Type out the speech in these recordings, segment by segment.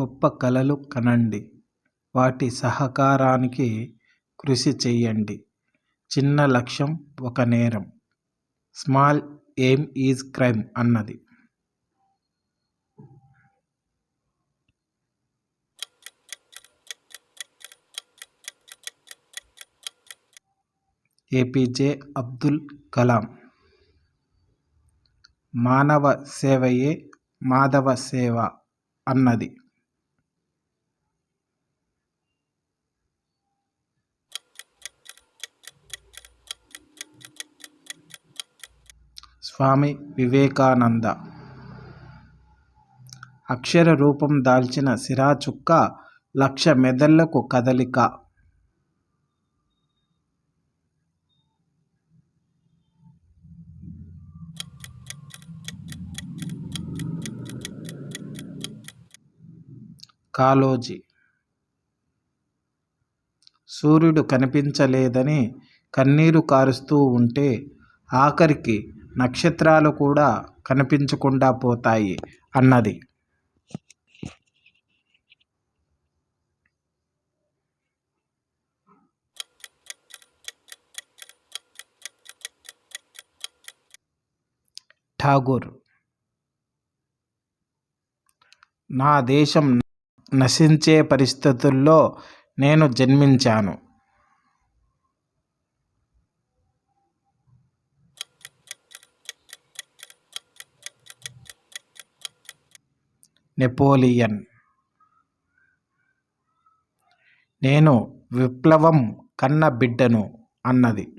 గొప్ప కలలు కనండి. వాటి సహకారానికి కృషి చేయండి. చిన్న లక్ష్యం ఒక నేరం. స్మాల్ ఎయిమ్ ఈజ్ క్రైమ్ అన్నది. ఏపీజే అబ్దుల్ కలాం. మానవ సేవయే మాధవ సేవ అన్నది. స్వామి వివేకానంద. అక్షర రూపం దాల్చిన సిరాచుక్క లక్ష మెదళ్ళకు కదలిక. కాలోజీ సూర్యుడు కనిపించలేదని కన్నీరు కారుస్తూ ఉంటే ఆఖరికి నక్షత్రాలు కూడా కనిపించకుండా పోతాయి అన్నది. ఠాగూర్. నా దేశం నశించే పరిస్థితుల్లో నేను జన్మించాను. నెపోలియన్. నేను విప్లవం కన్న బిడ్డను అన్నది.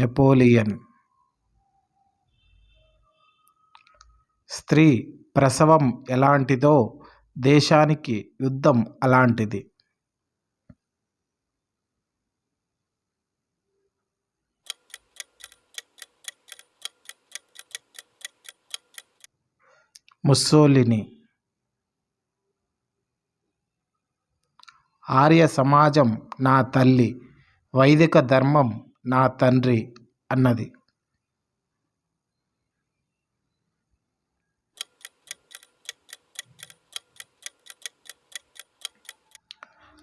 నెపోలియన్. స్త్రీ ప్రసవం ఎలాంటిదో దేశానికి యుద్ధం అలాంటిది. ముస్సోలిని. ఆర్య సమాజం నా తల్లి వైదిక ధర్మం నా తండ్రి అన్నది.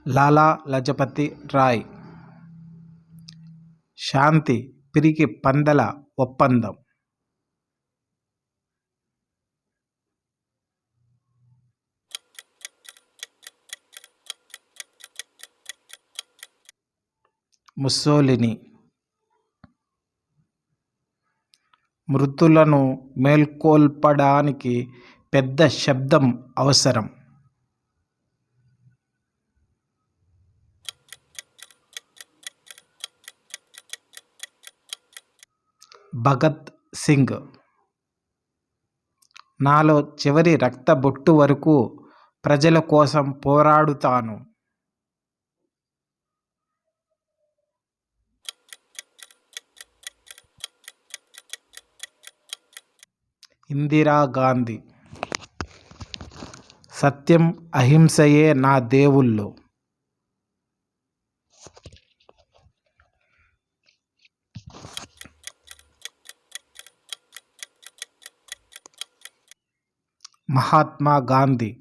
లాలా లజపతి రాయ్. శాంతి పిరికి పందల ఒప్పందం. ముస్సోలిని మృతులను మేల్కొల్పడానికి పెద్ద శబ్దం అవసరం. భగత్ సింగ్ నాలో చివరి రక్త బొట్టు వరకు ప్రజల కోసం పోరాడుతాను. ఇందిరాగాంధీ సత్యం అహింసయే నా దేవుళ్ళు. మహాత్మా గాంధీ.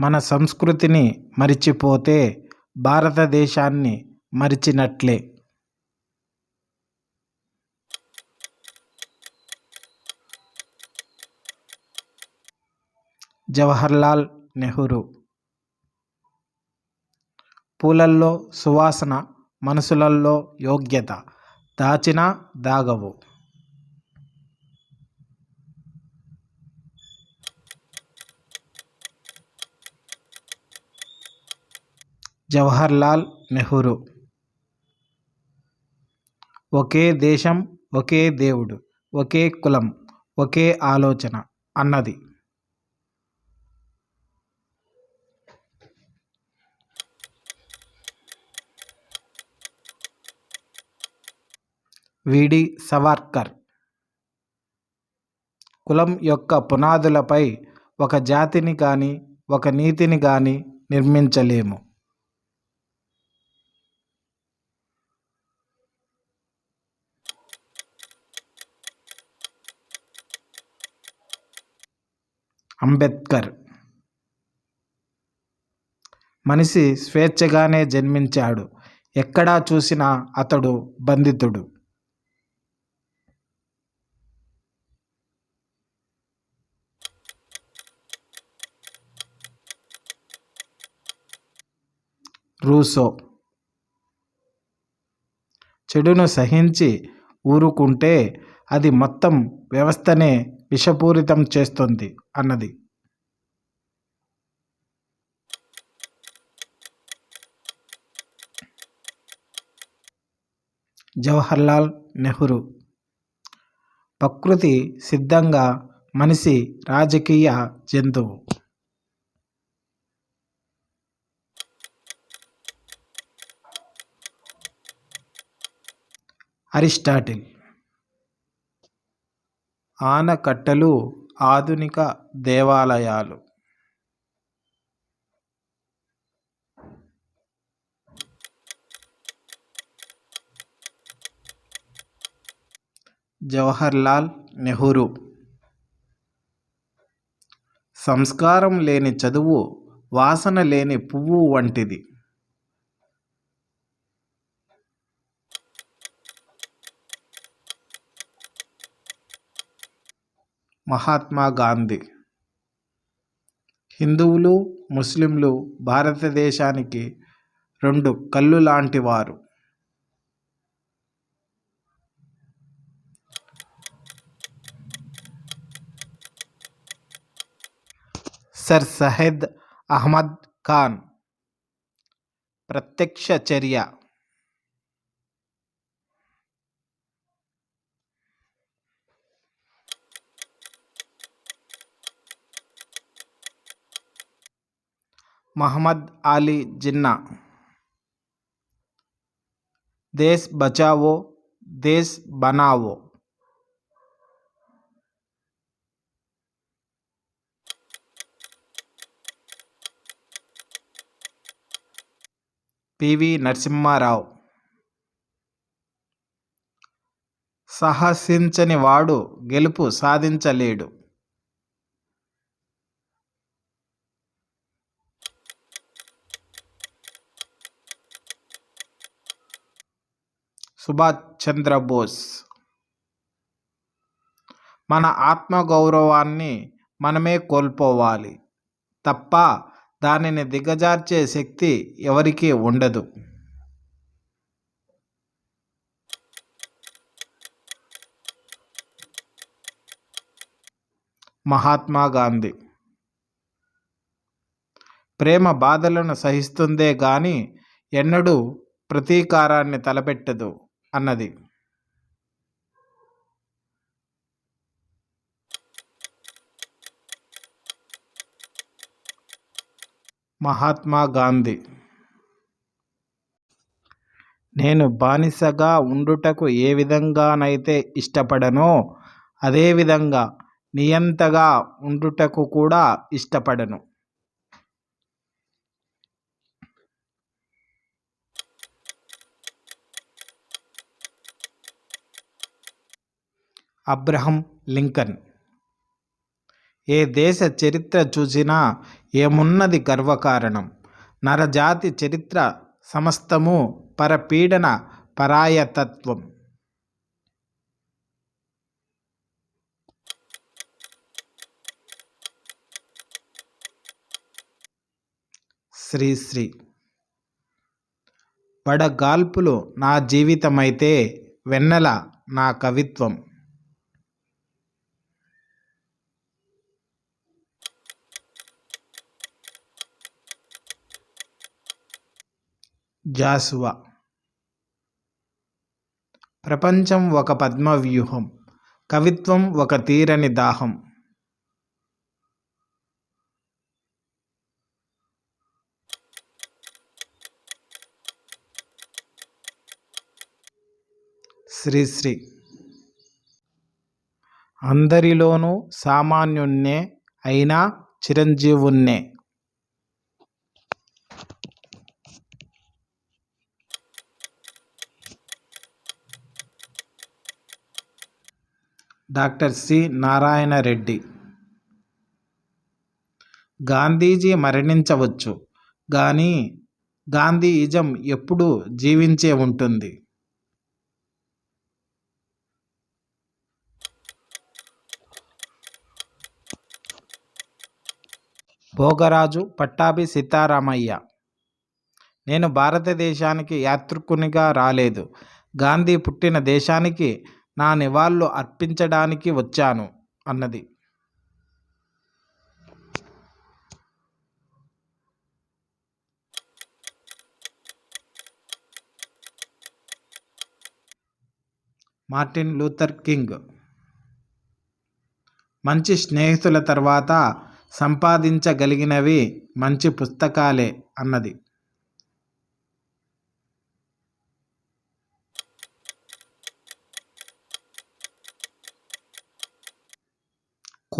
మన సంస్కృతిని మరిచిపోతే భారతదేశాన్ని మరిచినట్లే. జవహర్లాల్ నెహ్రూ. పూలల్లో సువాసన మనసులల్లో యోగ్యత దాచినా దాగవు. జవహర్లాల్ నెహ్రూ. ఒకే దేశం ఒకే దేవుడు ఒకే కులం ఒకే ఆలోచన అన్నది. విడి సవార్కర్. కులం యొక్క పునాదులపై ఒక జాతిని కానీ ఒక నీతిని కానీ నిర్మించలేము. అంబేద్కర్. మనిషి స్వేచ్ఛగానే జన్మించాడు. ఎక్కడా చూసినా అతడు బంధితుడు. రూసో. చెడును సహించి ఊరుకుంటే అది మొత్తం వ్యవస్థనే విషపూరితం చేస్తుంది అన్నది. జవహర్లాల్ నెహ్రూ. ప్రకృతి సిద్ధంగా మనిషి రాజకీయ జంతువు. అరిస్టాటిల్. ఆనకట్టలు ఆధునిక దేవాలయాలు. జవహర్లాల్ నెహ్రూ. సంస్కారం లేని చదువు వాసన లేని పువ్వు వంటిది. మహాత్మా గాంధీ. హిందువులు ముస్లింలు భారతదేశానికి రెండు కళ్ళు లాంటి వారు. సర్ సహెద్ అహ్మద్ ఖాన్. ప్రత్యక్ష చర్య మహమ్మద్ అలీ జిన్నా. దేశ్ బచావో దేశ్ బనావో. P V Narasimha Rao. సాహసించని వాడు గెలుపు సాధించలేడు. సుభాష్ చంద్రబోస్ మన ఆత్మగౌరవాన్ని మనమే కోల్పోవాలి. తప్ప దానిని దిగజార్చే శక్తి ఎవరికీ ఉండదు. మహాత్మా గాంధీ. ప్రేమ బాధలను సహిస్తుందే గాని ఎన్నడూ ప్రతీకారాన్ని తలపెట్టదు. అన్నది. మహాత్మా గాంధీ. నేను బానిసగా ఉండుటకు ఏ విధంగానైతే ఇష్టపడనో అదేవిధంగా నియంతగా ఉండుటకు కూడా ఇష్టపడను. Abraham Lincoln. ఏ దేశ చరిత్ర చూసినా ఏమున్నది గర్వకారణం? నరజాతి చరిత్ర సమస్తము పరపీడన పరాయతత్వం. శ్రీశ్రీ పడగాల్పులు నా జీవితమైతే వెన్నెల నా కవిత్వం. జాసువా. ప్రపంచం ఒక పద్మవ్యూహం కవిత్వం ఒక తీరని దాహం. శ్రీశ్రీ అందరిలోనూ సామాన్యున్నే అయినా చిరంజీవున్నే డాక్టర్ సి. నారాయణ రెడ్డి గాంధీజీ మరణించవచ్చు. కానీ గాంధీయిజం ఎప్పుడూ జీవించే ఉంటుంది. భోగరాజు పట్టాభి సీతారామయ్య. నేను భారతదేశానికి యాత్రికునిగా రాలేదు. గాంధీ పుట్టిన దేశానికి నా నివాళులు అర్పించడానికి వచ్చాను అన్నది. Martin Luther King. మంచి స్నేహితుల తర్వాత సంపాదించగలిగినవి మంచి పుస్తకాలే అన్నది.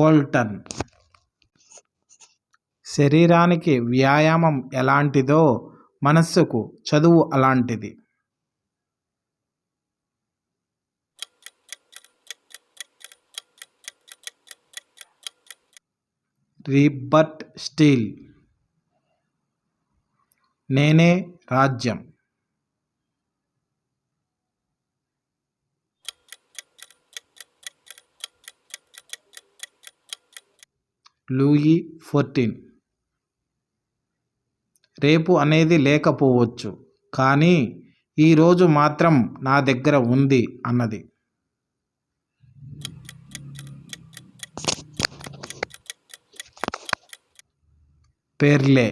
కోల్టన్. శరీరానికి వ్యాయామం ఎలాంటిదో మనస్సుకు చదువు అలాంటిది. Robert Steele. నేనే రాజ్యం. Louis fourteen. రేపు అనేది లేకపోవచ్చు కానీ ఈరోజు మాత్రం నా దగ్గర ఉంది అన్నది. పేర్లే.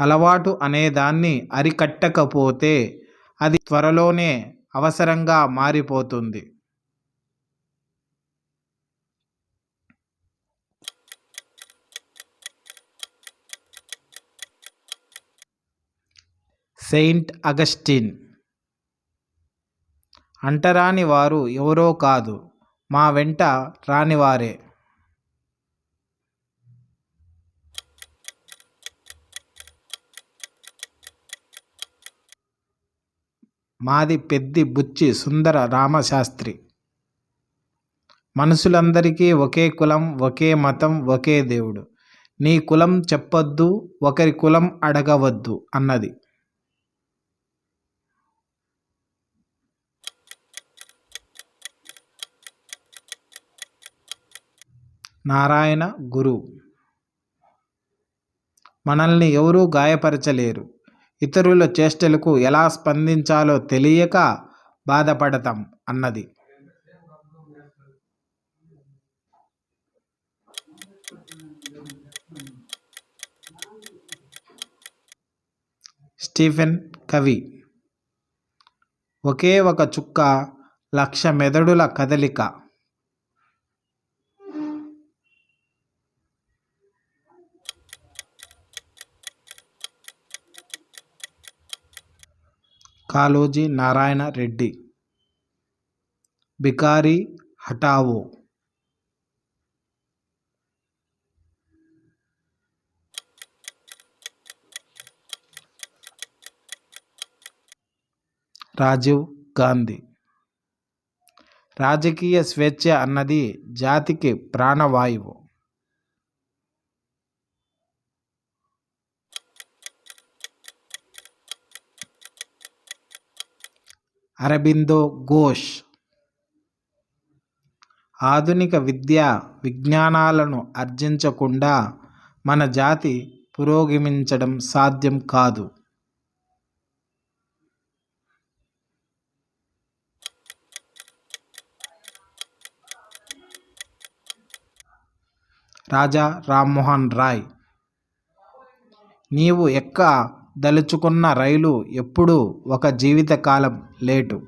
అలవాటు అనేదాన్ని అరికట్టకపోతే అది త్వరలోనే అవసరంగా మారిపోతుంది. Saint Augustine. అంటరాని వారు ఎవరో కాదు మా వెంట రానివారే. మాది పెద్ది బుచ్చి సుందర రామశాస్త్రి. మనుషులందరికీ ఒకే కులం ఒకే మతం ఒకే దేవుడు. నీ కులం చెప్పొద్దు ఒకరి కులం అడగవద్దు అన్నది. నారాయణ గురు. మనల్ని ఎవరూ గాయపరచలేరు. ఇతరుల చేష్టలకు ఎలా స్పందించాలో తెలియక బాధపడతాం అన్నది. స్టీఫెన్ కవి. ఒకే ఒక చుక్క లక్ష మెదడుల కదలిక. కాళోజీ నారాయణ రెడ్డి. బికారి హటావో రాజీవ్ గాంధీ. రాజకీయ స్వేచ్ఛ అన్నది జాతికి ప్రాణవాయువు. అరబిందో ఘోష్. ఆధునిక విద్య విజ్ఞానాలను ఆర్జించకుండా మన జాతి పురోగమించడం సాధ్యం కాదు. రాజా రామ్మోహన్ రాయ్ నీవు ఎక్క దలుచుకున్న రైలు ఎప్పుడూ ఒక జీవితకాలం లేటు.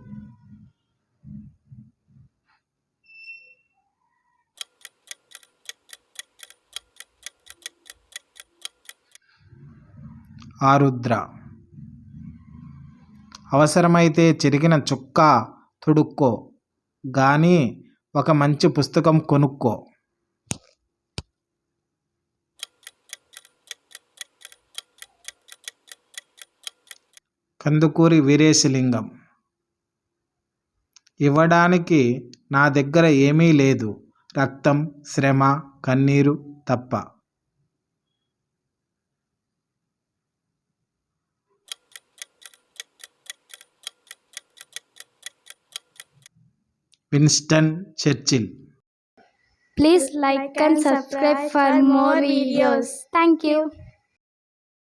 ఆరుద్ర. అవసరమైతే చిరిగిన చుక్క తుడుక్కో కానీ ఒక మంచి పుస్తకం కొనుక్కో. కందుకూరి వీరేశలింగం ఇవ్వడానికి నా దగ్గర ఏమీ లేదు రక్తం శ్రమ కన్నీరు తప్ప Winston Churchill Please like and subscribe for more videos. Thank you.